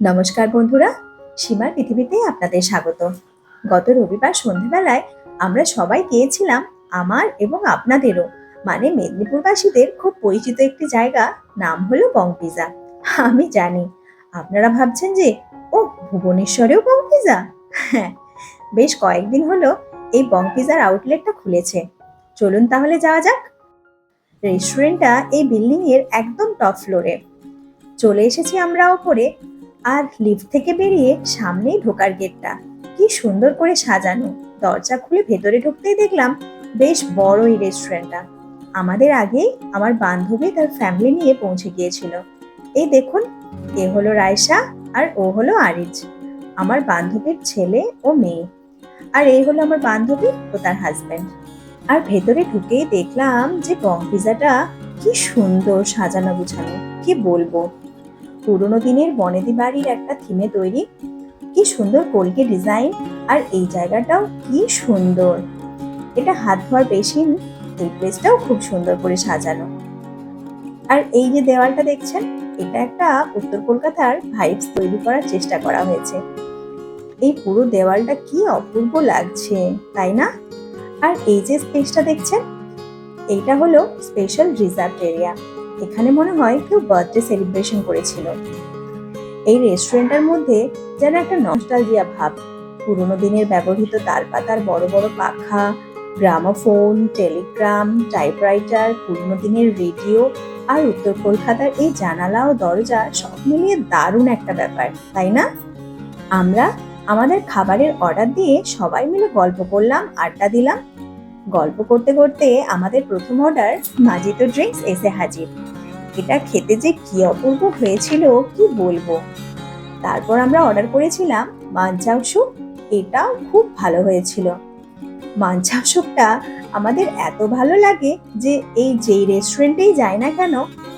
নমস্কার বন্ধুরা সীমার পৃথিবীতে আপনাদের স্বাগত গত রবিবার সন্ধেবেলায় আমরা সবাই গিয়েছিলাম আমার এবং আপনাদেরও মানে মেদিনীপুরবাসীদের খুব পরিচিত একটি জায়গা, নাম হলো বং পিজা আমি জানি, আপনারা ভাবছেন যে ও ভুবনেশ্বরেও বং পিজা হ্যাঁ বেশ কয়েকদিন হলো এই বং পিজার আউটলেটটা খুলেছে। চলুন তাহলে যাওয়া যাক। রেস্টুরেন্টটা এই বিল্ডিং এর একদম টপ ফ্লোরে। চলে এসেছি আমরা ওপরে আর লিফট থেকে বেরিয়ে সামনেই ঢোকার গেটটা কি সুন্দর করে সাজানো। দরজা খুলে ভেতরে ঢুকতেই দেখলাম বেশ বড় এই রেস্টুরেন্টটা আমাদের আগেই আমার বান্ধবী তার ফ্যামিলি নিয়ে পৌঁছে গিয়েছিল। এই দেখুন, এ হলো রায়সা আর ও হলো আরিজ, আমার বান্ধবীর ছেলে ও মেয়ে। আর এই হলো আমার বান্ধবী ও তার হাজব্যান্ড আর ভেতরে ঢুকেই দেখলাম যে গম পিজাটা কি সুন্দর সাজানো গুছানো কি বলব? পুরোনো দিনের বনেদি বাড়ির একটা থিমে তৈরি। কি সুন্দর কলকে ডিজাইন আর এই জায়গাটাও কি সুন্দর। এটা হাত ধোয়ার বেসিন এই প্লেসটাও খুব সুন্দর করে সাজানো। আর এই যে দেওয়ালটা দেখছেন, এটা একটা উত্তর কলকাতার ভাইবস তৈরি করার চেষ্টা করা হয়েছে। এই পুরো দেওয়ালটা কি অপূর্ব লাগছে, তাই না? আর এই যে স্পেসটা দেখছেন, এইটা হলো স্পেশাল রিজার্ভ এরিয়া এখানে মনে হয় কেউ বার্থডে সেলিব্রেশন করেছিল। এই রেস্টুরেন্টের মধ্যে যেন একটা নস্টালজিয়া ভাব। পুরোনো দিনের ব্যবহৃত তালপাতার বড় বড় পাখা, গ্রামোফোন টেলিগ্রাম টাইপরাইটার পুরোনো দিনের রেডিও আর উত্তর কলকাতার এই জানালা ও দরজা সব মিলিয়ে দারুণ একটা ব্যাপার, তাই না? আমরা আমাদের খাবারের অর্ডার দিয়ে সবাই মিলে গল্প করলাম, আড্ডা দিলাম গল্প করতে করতে আমাদের প্রথম অর্ডার মাজিতো ড্রিঙ্কস এসে হাজির। এটা খেতে যে কি অপূর্ব হয়েছিল, কি বলব? তারপর আমরা অর্ডার করেছিলাম মাঞ্চাও স্যুপ এটাও খুব ভালো হয়েছিল। মাঞ্চাও স্যুপটা আমাদের এত ভালো লাগে যে এই যেই রেস্টুরেন্টেই যাই না কেন,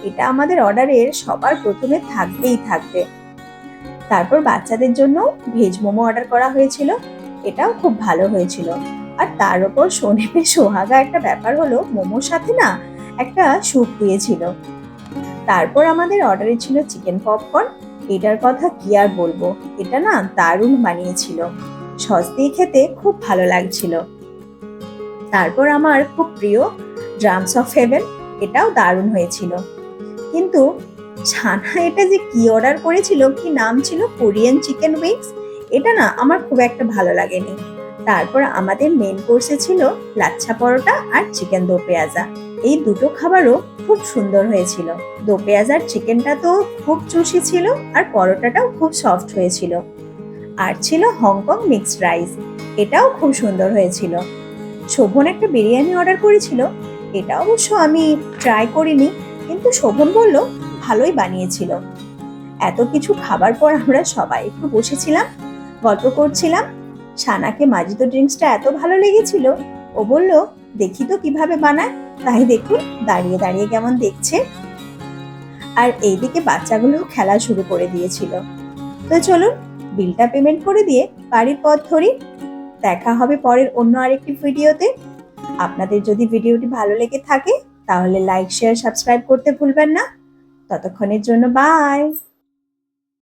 এটা আমাদের অর্ডারের সবার প্রথমে থাকবেই থাকবে। তারপর বাচ্চাদের জন্য ভেজ মোমো অর্ডার করা হয়েছিল, এটাও খুব ভালো হয়েছিল। আর তার ওপর সোনেপে সোহাগা একটা ব্যাপার হলো, মোমোর সাথে না একটা স্যুপ দিয়েছিল। তারপর আমাদের অর্ডারে ছিল চিকেন পপকর্ন। এটার কথা কি আর বলব? এটা না দারুণ বানিয়েছিল। সস দিয়ে খেতে খুব ভালো লাগছিল। তারপর আমার খুব প্রিয় ড্রামস অফ হেভেন এটাও দারুণ হয়েছিল। কিন্তু ছানা এটা যে কি অর্ডার করেছিল, কি নাম ছিল? কোরিয়ান চিকেন উইংস এটা না আমার খুব একটা ভালো লাগেনি। তারপর আমাদের মেন কোর্সে ছিল লাচ্ছা পরোটা আর চিকেন দো পেঁয়াজা। এই দুটো খাবারও খুব সুন্দর হয়েছিল। দো পেঁয়াজার চিকেনটা তো খুব জুসি ছিল আর পরোটাটাও খুব সফট হয়েছিল। আর ছিল হংকং মিক্সড রাইস এটাও খুব সুন্দর হয়েছিল। শোভন একটা বিরিয়ানি অর্ডার করেছিল, এটা অবশ্য আমি ট্রাই করিনি, কিন্তু শোভন বলল ভালোই বানিয়েছিল। এত কিছু খাবার পর আমরা সবাই একটু বসেছিলাম, গল্প করছিলাম সানাকে মাজিতো ড্রিঙ্কসটা এত ভালো লেগেছিল, ও বলল, দেখি তো কীভাবে বানায়। তাই দেখুন, দাঁড়িয়ে দাঁড়িয়ে কেমন দেখছে। আর এইদিকে বাচ্চাগুলো খেলা শুরু করে দিয়েছিল। তো চলুন, বিলটা পেমেন্ট করে দিয়ে বাড়ির পথ ধরি। দেখা হবে পরের অন্য আরেকটি ভিডিওতে। আপনাদের যদি ভিডিওটি ভালো লেগে থাকে, তাহলে লাইক, শেয়ার, সাবস্ক্রাইব করতে ভুলবেন না। ততক্ষণের জন্য বাই।